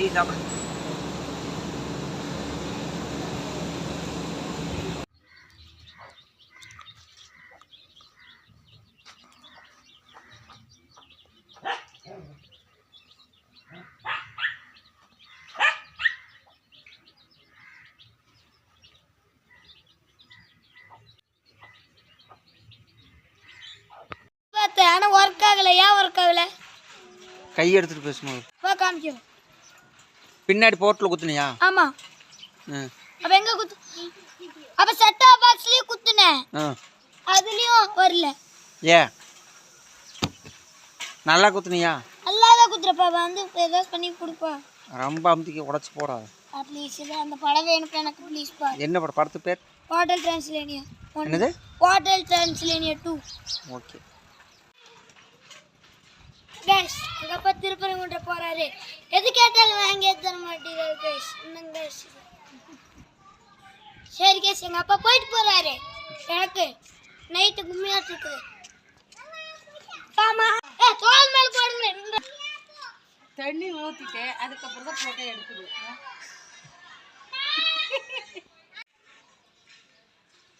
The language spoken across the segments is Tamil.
டீ சாப்பிடு பார்த்தேன் ஆனால் ஒர்க் ஆகலை ஏன் ஒர்க் ஆகலை. கை எடுத்துட்டு பேசும்போது வா காமிக்கிறேன் பின்னாடி போர்ட்டில் குத்துனியா? ஆமாம் ம் அப்போ எங்கே குத்து? அப்போ செட்டா பாக்ஸ்லேயும் குத்துனேன். ஆ. அதுலேயும் வரல. ஏ? நல்லா குத்துனியா? நல்லாதான் குத்துறப்பா. வந்து ஏதாவது பண்ணி கொடுப்பா. ரொம்ப அமுத்திக்க உடச்சி போடாது ப்ளீஸ் இது அந்த படம் வேணும் எனக்கு ப்ளீஸ் பா. என்ன படம்? படத்து பேர்? ஹோட்டல் டிரான்ஸ்லேனியா என்னது? Hotel Transylvania two okay cash எங்கள் அப்பா திருப்பரங்குன்ற போகிறாரு எது கேட்டாலும் வாங்கி தர மாட்டேங்கிறாரு கேஷ் இன்னும் கேஷ் சரி கேஷ் எங்கள் அப்பா போயிட்டு போகிறாரு எனக்கு நைட்டு கும்மியாட்டு இருக்குது. ஆமா. ஏ தோல் மேல போடுங்க. தண்ணி ஊற்றிட்டு அதுக்கப்புறம் தான் போட்டோ எடுக்குது.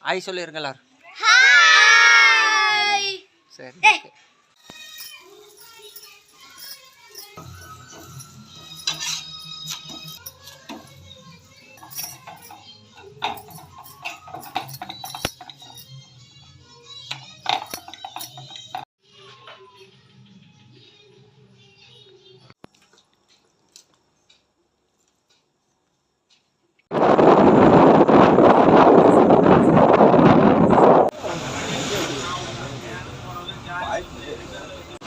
ஆய் சொல்லிருங்க எல்லாரும். Hi five minutes.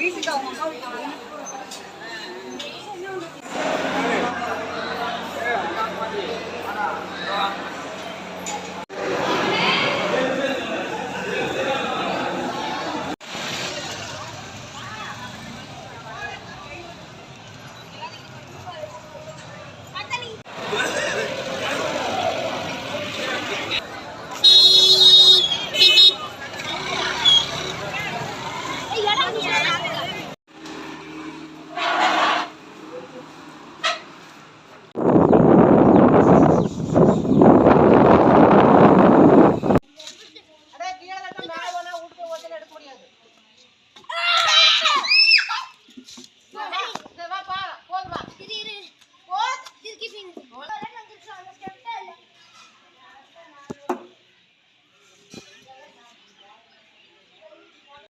允许到广告语